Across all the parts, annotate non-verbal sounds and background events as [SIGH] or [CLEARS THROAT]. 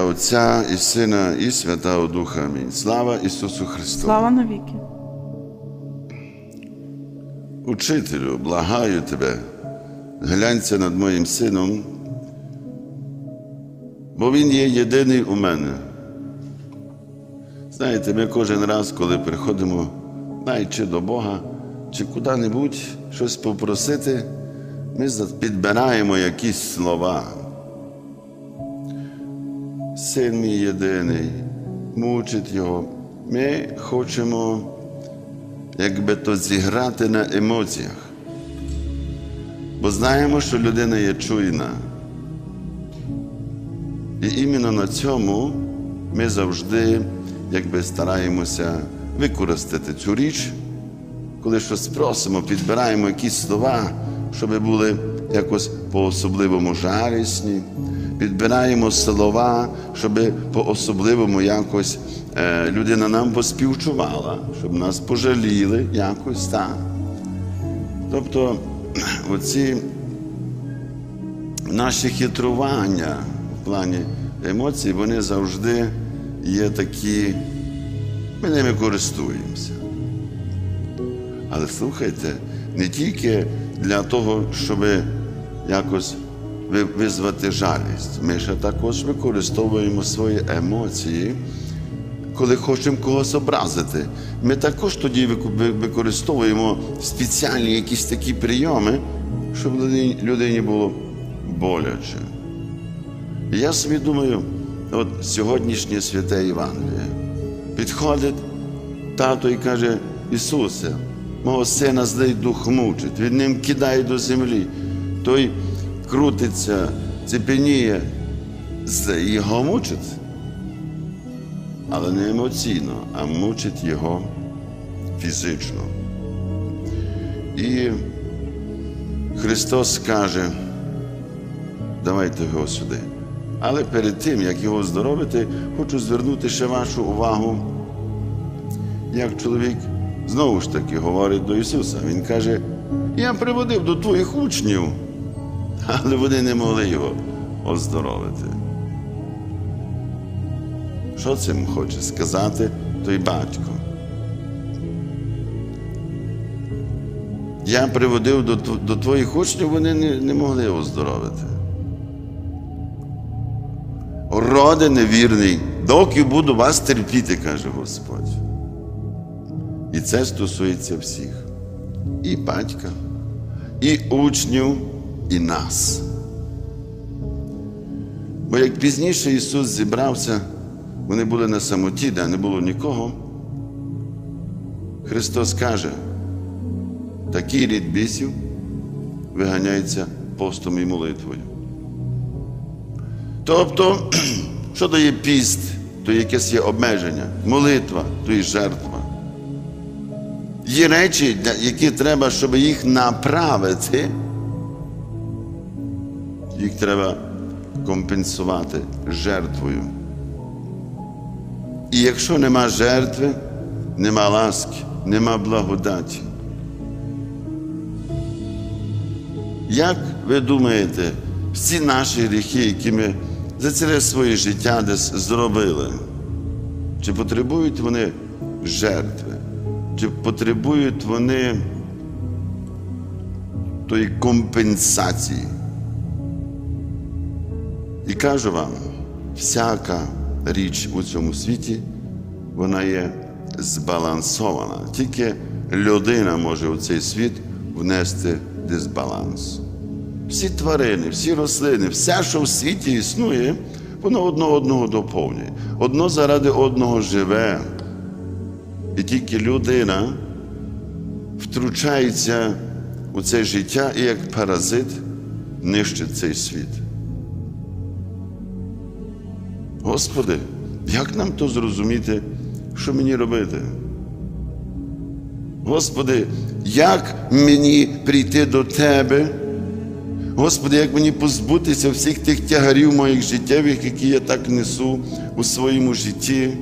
Отця і Сина, і Святого Духа. Амінь. Слава Ісусу Христу. Слава навіки. Учителю, благаю тебе, глянься над моїм сином, бо він є єдиний у мене. Знаєте, ми кожен раз, коли приходимо, навіть чи до Бога, чи куди-небудь щось попросити, ми підбираємо якісь слова. Син мій єдиний, мучить його. Ми хочемо якби то зіграти на емоціях. Бо знаємо, що людина є чуйна. І іменно на цьому ми завжди якби стараємося використати цю річ, коли щось просимо, підбираємо якісь слова, щоб були якось по-особливому жалісні, підбираємо слова, щоб по-особливому якось е, людина нам поспівчувала, щоб нас пожаліли якось так. Тобто [CLEARS THROAT] оці наші хитрування в плані емоцій, вони завжди є такі, ми ними користуємося. Але слухайте, не тільки для того, щоб якось визвати жалість. Ми ще також використовуємо свої емоції, коли хочемо когось образити. Ми також тоді використовуємо спеціальні якісь такі прийоми, щоб людині, було боляче. Я собі думаю, от сьогоднішнє святе Євангеліє підходить тато і каже: Ісусе, мого сина злий дух мучить, від ним кидає до землі. Той крутиться, цепеніє, його мучить. Але не емоційно, а мучить його фізично. І Христос каже, давайте його сюди. Але перед тим, як його оздоровити, хочу звернути ще вашу увагу, як чоловік знову ж таки говорить до Ісуса. Він каже: Я приводив до твоїх учнів, але вони не могли його оздоровити. Що цим хоче сказати той батько? Я приводив до, до твоїх учнів, вони не, не могли оздоровити. Роде невірний, доки буду вас терпіти, каже Господь. І це стосується всіх. І батька, і учнів, і нас. Бо як пізніше Ісус зібрався, вони були на самоті, де не було нікого. Христос каже, такий рід бісів виганяється постом і молитвою. Тобто, [CLEARS THROAT] що то є піст, то якесь є обмеження, молитва, то є жертва. Є речі, які треба, щоб їх направити, їх треба компенсувати жертвою. І якщо нема жертви, нема ласки, нема благодаті. Як ви думаєте, всі наші гріхи, які ми за ціле своє життя десь зробили, чи потребують вони жертви? Чи потребують вони тої компенсації? І кажу вам, всяка річ у цьому світі, вона є збалансована. Тільки людина може у цей світ внести дисбаланс. Всі тварини, всі рослини, все, що в світі існує, воно одно одного доповнює. Одно заради одного живе. І тільки людина втручається у це життя і як паразит нищить цей світ. Господи, як нам то зрозуміти, що мені робити? Господи, як мені прийти до Тебе? Господи, як мені позбутися всіх тих тягарів моїх життєвих, які я так несу у своєму житті?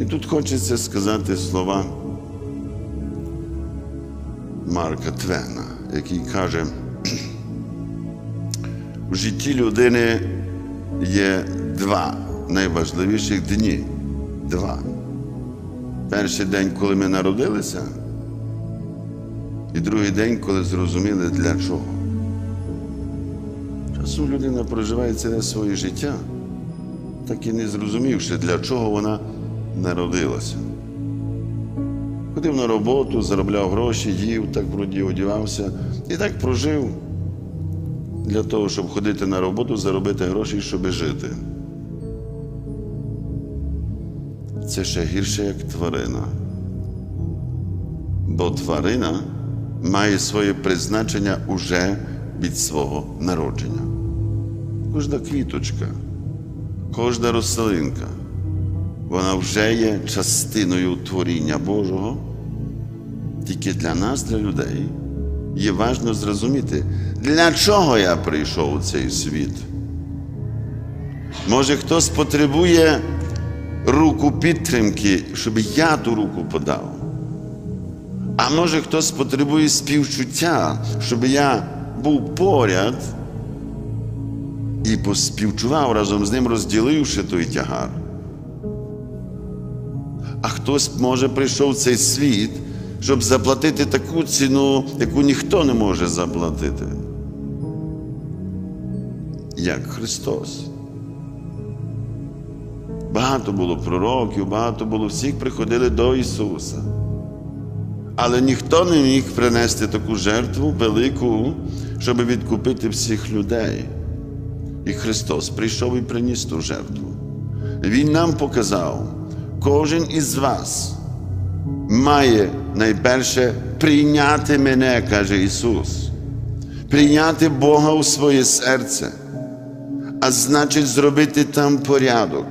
І тут хочеться сказати слова Марка Твена, який каже, в житті людини є два найважливіших дні. Два. Перший день, коли ми народилися, і другий день, коли зрозуміли для чого. Часом людина проживає ціле своє життя, так і не зрозумівши, для чого вона народилася. Ходив на роботу, заробляв гроші, їв, так вроді одівався і так прожив для того, щоб ходити на роботу, заробити гроші, щоб жити. Це ще гірше, як тварина. Бо тварина має своє призначення уже від свого народження. Кожна квіточка, кожна рослинка, вона вже є частиною творіння Божого. Тільки для нас, для людей, є важливо зрозуміти, для чого я прийшов у цей світ. Може, хтось потребує руку підтримки, щоб я ту руку подав. А може хтось потребує співчуття, щоб я був поряд і поспівчував разом з ним, розділивши той тягар. А хтось, може, прийшов в цей світ, щоб заплатити таку ціну, яку ніхто не може заплатити. Як Христос. Багато було пророків, багато було всіх приходили до Ісуса. Але ніхто не міг принести таку жертву велику, щоб відкупити всіх людей. І Христос прийшов і приніс ту жертву. Він нам показав, кожен із вас має найперше прийняти мене, каже Ісус, прийняти Бога у своє серце, а значить, зробити там порядок,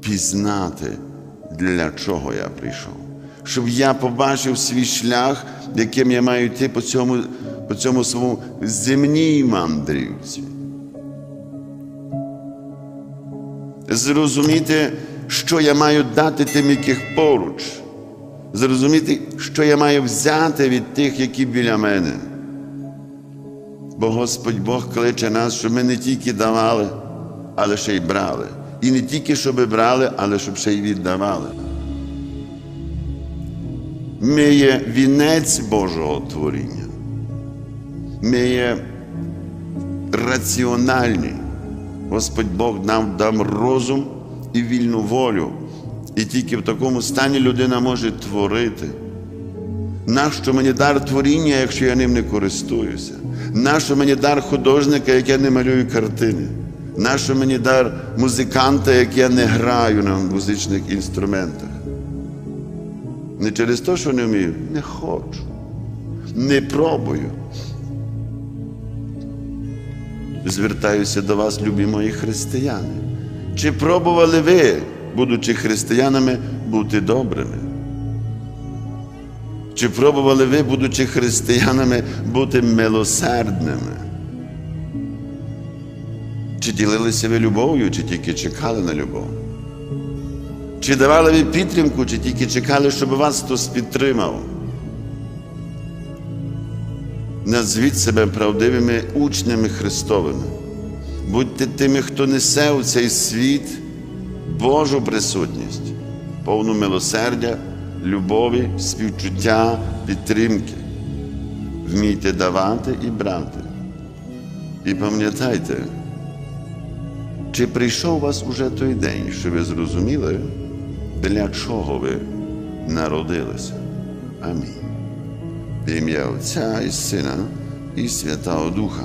пізнати, для чого я прийшов. Щоб я побачив свій шлях, яким я маю йти по цьому, по цьому своєму земній мандрівці. Зрозуміти, що я маю дати тим, яких поруч. Зрозуміти, що я маю взяти від тих, які біля мене. Бо Господь Бог кличе нас, щоб ми не тільки давали, але ще й брали. І не тільки щоб брали, але щоб ще й віддавали. Ми є вінець Божого творіння. Ми є раціональні. Господь Бог нам дав розум і вільну волю. І тільки в такому стані людина може творити. Нащо мені дар творіння, якщо я ним не користуюся? Нащо мені дар художника, як я не малюю картини? Нащо мені дар музиканта, як я не граю на музичних інструментах? Не через те, що не вмію, не хочу, не пробую. Звертаюся до вас, любі мої християни. Чи пробували ви, будучи християнами, бути добрими? Чи пробували ви, будучи християнами, бути милосердними? Чи ділилися ви любов'ю, чи тільки чекали на любов? Чи давали ви підтримку, чи тільки чекали, щоб вас хтось підтримав? Назвіть себе правдивими учнями Христовими. Будьте тими, хто несе у цей світ Божу присутність, повну милосердя, любові, співчуття, підтримки. Вмійте давати і брати. І пам'ятайте, чи прийшов у вас уже той день, що ви зрозуміли, для чого ви народилися? Амінь. В ім'я Отця і Сина і Святого Духа.